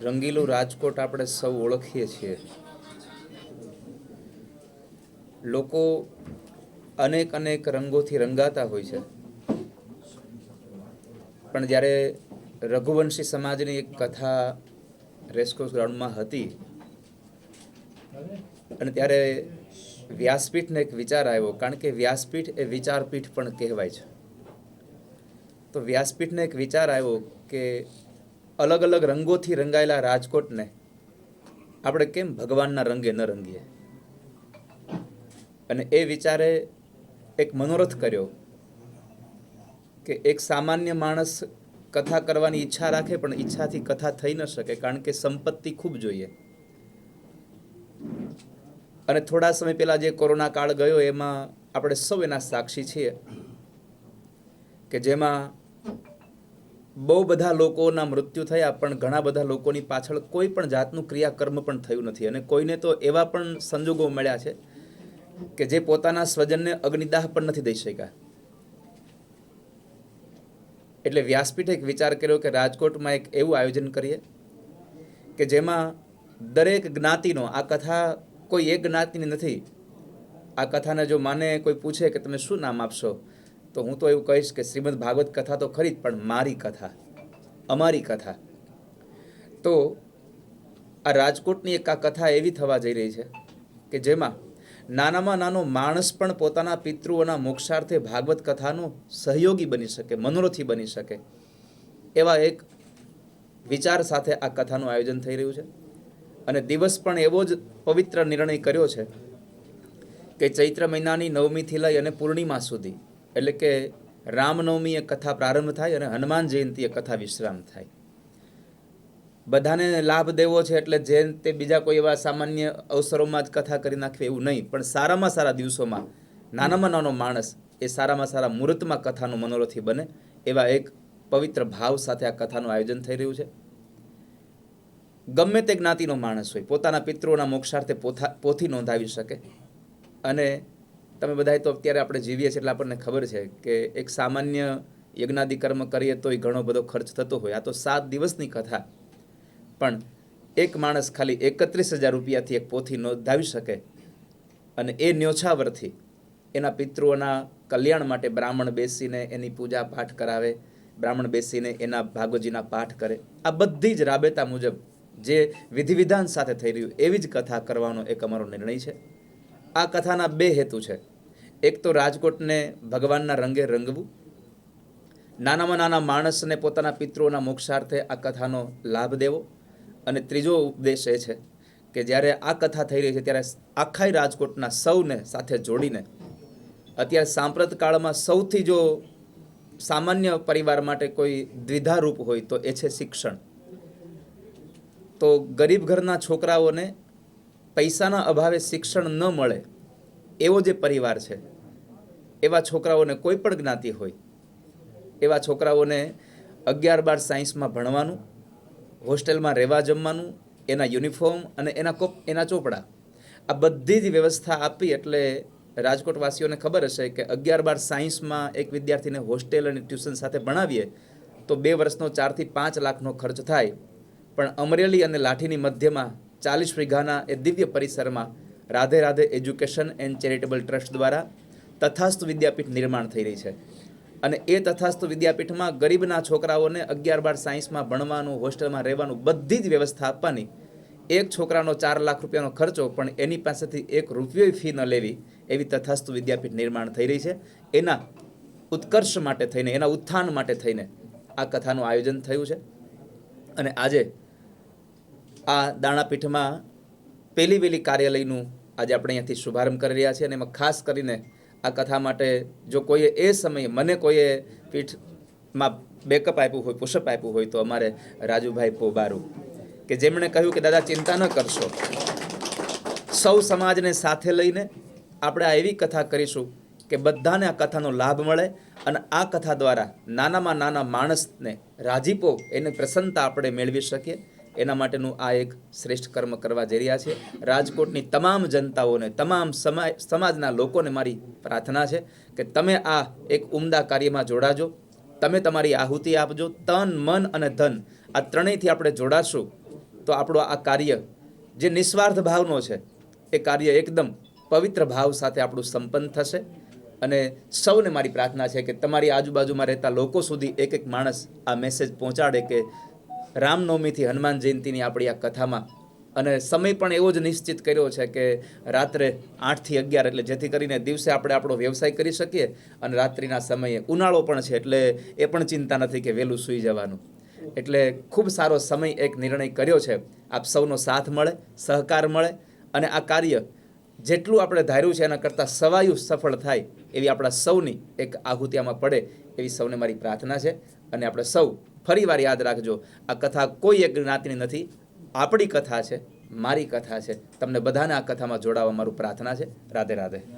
રંગીલું રાજકોટ આપણે સૌ ઓળખીએ છીએ. લોકો અનેક અનેક રંગોથી રંગાતા હોય છે. પણ જ્યારે રઘુવંશી સમાજની એક કથા રેસકોર્સ ગ્રાઉન્ડમાં હતી અને ત્યારે વ્યાસપીઠને એક વિચાર આવ્યો, કારણ કે વ્યાસપીઠ એ વિચારપીઠ પણ કહેવાય છે. તો વ્યાસપીઠને એક વિચાર આવ્યો કે અલગ અલગ રંગોથી રંગાયેલા રાજકોટને આપણે કેમ ભગવાનના રંગે ન રંગીએ? અને એ વિચારે એક મનોરથ કર્યો કે એક સામાન્ય માણસ કથા કરવાની ઈચ્છા રાખે, પણ ઈચ્છાથી કથા થઈ ન શકે, કારણ કે સંપત્તિ ખૂબ જોઈએ. અને થોડા સમય પહેલા જે કોરોના કાળ ગયો, એમાં આપણે સૌ એના સાક્ષી છીએ કે જેમાં બહુ બધા લોકોના મૃત્યુ થયા, પણ ઘણા બધા લોકોની પાછળ કોઈ પણ જાતનું ક્રિયાકર્મ પણ થયું નથી. અને કોઈને તો એવા પણ સંજોગો મળ્યા છે કે જે પોતાના સ્વજનને અગ્નિદાહ પણ નથી દઈ શક્યા. એટલે વ્યાસપીઠે એક વિચાર કર્યો કે રાજકોટમાં એક એવું આયોજન કરીએ કે જેમાં દરેક જ્ઞાતિનો, આ કથા કોઈ એક જ્ઞાતિની નથી. આ કથાને જો માને કોઈ પૂછે કે તમે શું નામ આપશો? તો હું તો એવું કહીશ કે શ્રીમદ ભાગવત કથા તો ખરી જ, પણ મારી કથા, અમારી કથા. તો આ રાજકોટની એક આ કથા એવી થવા જઈ રહી છે કે જેમાં નાનામાં નાનો માણસ પણ પોતાના પિતૃઓના મોક્ષાર્થે ભાગવત કથાનો સહયોગી બની શકે, મનોરથી બની શકે એવા એક વિચાર સાથે આ કથાનું આયોજન થઈ રહ્યું છે. અને દિવસ પણ એવો જ પવિત્ર નિર્ણય કર્યો છે કે ચૈત્ર મહિનાની નવમીથી લઈ અને પૂર્ણિમા સુધી એટલે કે રામનવમી એ કથા પ્રારંભ થાય અને હનુમાન જયંતિ એ કથા વિશ્રામ થાય. બધાને લાભ દેવો છે એટલે જે તે બીજા કોઈ એવા સામાન્ય અવસરોમાં જ કથા કરી નાખવી એવું નહીં. પણ સારામાં સારા દિવસોમાં, નાનામાં નાનો માણસ એ સારામાં સારા મુહૂર્તમાં કથાનું મનોરથી બને એવા એક પવિત્ર ભાવ સાથે આ કથાનું આયોજન થઈ રહ્યું છે. ગમે તે જ્ઞાતિનો માણસ હોય, પોતાના પિતૃઓના મોક્ષાર્થે પોથા, પોથી નોંધાવી શકે અને તમે બધાએ તો અત્યારે આપણે જીવીએ છીએ એટલે આપણને ખબર છે કે એક સામાન્ય યજ્ઞાદિ કર્મ કરીએ તોય ઘણો બધો ખર્ચ થતો હોય. આ તો સાત દિવસની કથા. પણ એક માણસ ખાલી એકત્રીસ હજાર રૂપિયાથી એક પોથી નોંધાવી શકે અને એ ન્યોછાવરથી એના પિતૃઓના કલ્યાણ માટે બ્રાહ્મણ બેસીને એની પૂજા પાઠ કરાવે, બ્રાહ્મણ બેસીને એના ભાગોજીના પાઠ કરે. આ બધી જ રાબેતા મુજબ જે વિધિવિધાન સાથે થઈ રહ્યું એવી જ કથા કરવાનો એક અમારો નિર્ણય છે. આ કથાના બે હેતુ છે. એક તો રાજકોટને ભગવાનના રંગે રંગવું, નાનામાં નાના માણસને પોતાના પિતૃઓના મોક્ષાર્થે આ કથાનો લાભ દેવો, અને ત્રીજો ઉપદેશ એ છે કે જ્યારે આ કથા થઈ રહી છે ત્યારે આખાય રાજકોટના સૌને સાથે જોડીને, અત્યારે સાંપ્રત કાળમાં સૌથી જો સામાન્ય પરિવાર માટે કોઈ દ્વિધારૂપ હોય તો એ છે શિક્ષણ. તો ગરીબ ઘરના છોકરાઓને પૈસાના અભાવે શિક્ષણ ન મળે એવો જે પરિવાર છે, એવા છોકરાઓને કોઈ પણ જ્ઞાતિ હોય, એવા છોકરાઓને અગિયાર બાર સાયન્સમાં ભણવાનું, હોસ્ટેલમાં રહેવા જમવાનું, એના યુનિફોર્મ અને એના કોપ એના ચોપડા, આ બધી જ વ્યવસ્થા આપી એટલે રાજકોટવાસીઓને ખબર હશે કે અગિયાર બાર સાયન્સમાં એક વિદ્યાર્થીને હોસ્ટેલ અને ટ્યુશન સાથે ભણાવીએ, તો બે વર્ષનો ચારથી પાંચ લાખનો ખર્ચ થાય. પણ અમરેલી અને લાઠીની મધ્યમાં ચાલીસ વીઘાના એ દિવ્ય પરિસરમાં Radhe Radhe education and charitable trust દ્વારા તથાસ્તુ વિદ્યાપીઠ નિર્માણ થઈ રહી છે. અને એ તથાસ્તુ વિદ્યાપીઠમાં ગરીબના છોકરાઓને અગિયાર બાર સાયન્સમાં ભણવાનું, હોસ્ટેલમાં રહેવાનું બધી જ વ્યવસ્થા આપવાની. એક છોકરાનો ચાર લાખ રૂપિયાનો ખર્ચો, પણ એની પાસેથી એક રૂપિયો ફી ન લેવી એવી તથાસ્તુ વિદ્યાપીઠ નિર્માણ થઈ રહી છે. એના ઉત્કર્ષ માટે થઈને, એના ઉત્થાન માટે થઈને આ કથાનું આયોજન થયું છે. અને આજે આ દાણાપીઠમાં પહેલી વહેલી કાર્યાલયનું આજે આપણે અહીંયાથી શુભારંભ કરી રહ્યા છીએ અને એમાં ખાસ કરીને આ કથા માટે જો કોઈએ એ સમયે, મને કોઈએ પીઠમાં બેકઅપ આપ્યું હોય પુષઅપ આપ્યું હોય તો અમારે રાજુભાઈ પોબારુ, કે જેમણે કહ્યું કે, દાદા, ચિંતા ન કરશો. સૌ સમાજને સાથે લઈને આપણે આ એવી કથા કરીશું કે બધાને આ કથાનો લાભ મળે અને આ કથા દ્વારા નાનામાં નાના માણસને રાજીપો, એની પ્રસન્નતા આપણે મેળવી શકીએ. એના માટેનું આ એક શ્રેષ્ઠ કર્મ કરવા જઈ રહ્યા છે. રાજકોટની તમામ જનતાઓને, તમામ સમાજ સમાજના લોકોને મારી પ્રાર્થના છે કે તમે આ એક ઉમદા કાર્યમાં જોડાજો. તમે તમારી આહુતિ આપજો. તન, મન અને ધન આ ત્રણેયથી આપણે જોડાશું તો આપણું આ કાર્ય જે નિસ્વાર્થ ભાવનો છે, એ કાર્ય એકદમ પવિત્ર ભાવ સાથે આપણું સંપન્ન થશે અને સૌને મારી પ્રાર્થના છે કે તમારી આજુબાજુમાં રહેતા લોકો સુધી એક એક માણસ આ મેસેજ પહોંચાડે કે રામનવમીથી હનુમાન જયંતીની આપણી આ કથામાં. અને સમય પણ એવો જ નિશ્ચિત કર્યો છે કે રાત્રે આઠથી અગિયાર એટલે જેથી કરીને દિવસે આપણે આપણો વ્યવસાય કરી શકીએ અને રાત્રિના સમયે ઉનાળો પણ છે એટલે એ પણ ચિંતા નથી કે વહેલું સૂઈ જવાનું. એટલે ખૂબ સારો સમય એક નિર્ણય કર્યો છે. આપ સૌનો સાથ મળે, સહકાર મળે અને આ કાર્ય જેટલું આપણે ધાર્યું છે એના કરતાં સવાયું સફળ થાય એવી આપણા સૌની એક આહુતિ આમાં પડે એવી સૌને મારી પ્રાર્થના છે. અને આપણે સૌ ફરીવાર યાદ રાખજો, આ કથા કોઈ એક જ્ઞાતિની નથી. આપણી કથા છે, મારી કથા છે. તમને બધાને આ કથામાં જોડાવા મારું પ્રાર્થના છે. રાધે રાધે.